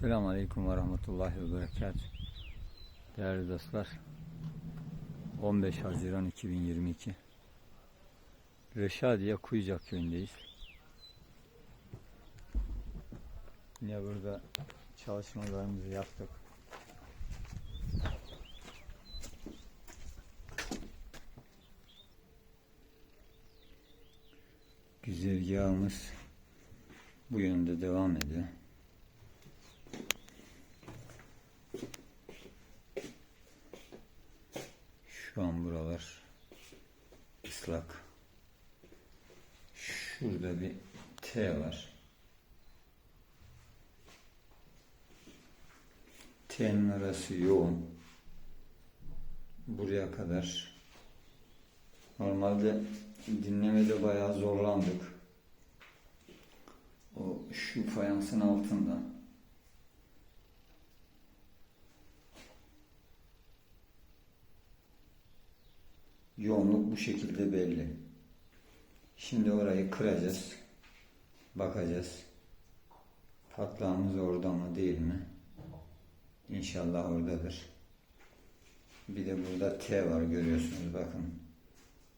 Selamun Aleyküm ve Rahmetullahi ve Berekatuhu. Değerli dostlar, 15 Haziran 2022 Reşadiye Kuyucak köyündeyiz. Yine burada çalışmalarımızı yaptık. Güzergahımız bu yönde devam ediyor. Şu an buralar ıslak. Şurada bir T var. T'nin arası yoğun. Buraya kadar. Normalde dinlemede bayağı zorlandık. O şu fayansın altında. Yoğunluk bu şekilde belli. Şimdi orayı kıracağız. Bakacağız. Patlağımız orada mı değil mi? İnşallah oradadır. Bir de burada T var görüyorsunuz bakın.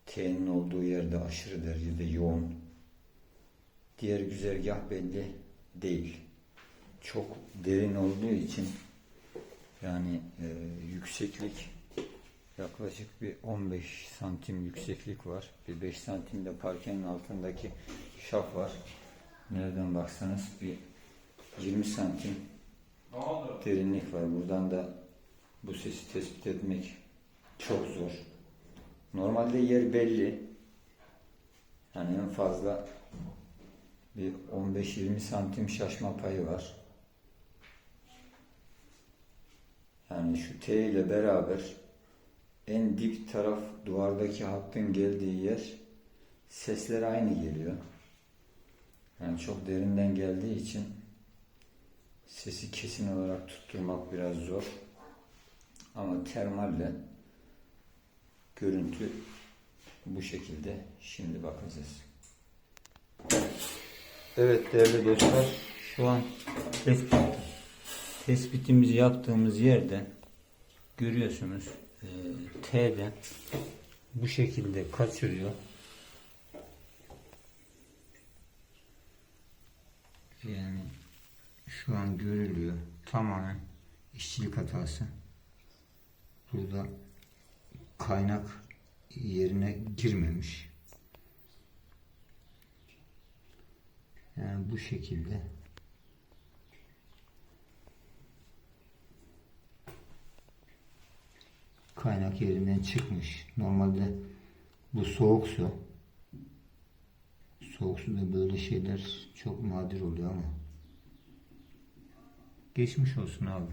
T'nin olduğu yerde aşırı derecede yoğun. Diğer güzergah belli değil. Çok derin olduğu için yani e, yükseklik yaklaşık bir 15 santim yükseklik var. Bir 5 santim de parkenin altındaki şaf var. Nereden baksanız bir 20 santim derinlik var. Buradan da bu sesi tespit etmek çok zor. Normalde yer belli. Yani en fazla bir 15-20 santim şaşma payı var. Yani şu T ile beraber en dip taraf duvardaki hattın geldiği yer sesler aynı geliyor. Yani çok derinden geldiği için sesi kesin olarak tutturmak biraz zor. Ama termalle görüntü bu şekilde. Şimdi bakacağız. Evet değerli dostlar şu an tespit, tespitimizi yaptığımız yerde görüyorsunuz e, T'de bu şekilde kaçırıyor. Yani şu an görülüyor. Tamamen işçilik hatası. Burada kaynak yerine girmemiş. Yani bu şekilde kaynak yerinden çıkmış. Normalde bu soğuk su. Soğuk suda böyle şeyler çok nadir oluyor ama. Geçmiş olsun abi.